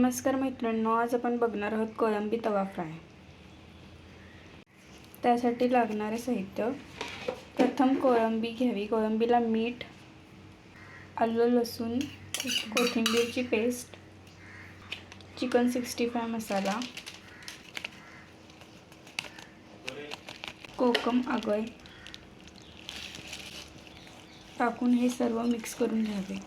नमस्कार मैत्रिणींनो आज आपण बघणार आहोत कोळंबी तवा फ्राय. त्यासाठी लागणारे साहित्य प्रथम कोळंबी घ्यावी. कोळंबीला मीठ आलं लसूण कोथिंबीरची paste chicken sixty five masala कोकम आगळ. टाकून हे सर्व मिक्स करून घ्यावे.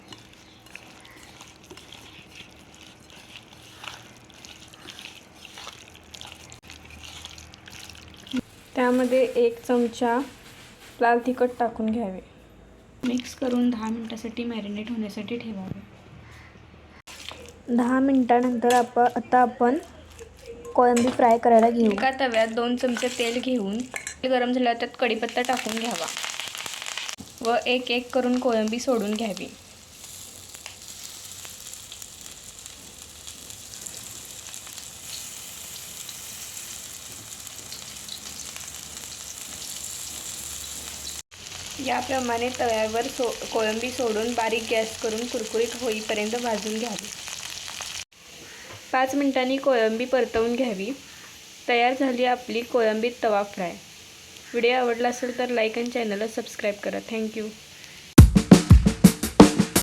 त्यामध्ये एक चमचा लाल तिखट टाकून घ्यावे. मिक्स करून दहा मिनटासाठी मॅरिनेट होण्यासाठी ठेवावे. दहा मिनटानंतर आपण आता आपण कोळंबी फ्राय करायला घेऊ. एका तव्यात दोन चमचे तेल घेऊन तेल गरम झाल्यावर त्यात कढीपत्ता टाकून घ्यावा. व एक एक करून कोळंबी सोडून घ्यावी. याप्रमाणे तव्यावर सो कोळंबी सोडून बारीक गॅस करून कुरकुरीत होईपर्यंत भाजून घ्यावी. पाच मिनिटांनी कोळंबी परतवून घ्यावी. तयार झाली आपली कोळंबी तवा फ्राय. व्हिडिओ आवडला असेल तर लाईक आणि चॅनलला सबस्क्राईब करा. थँक्यू.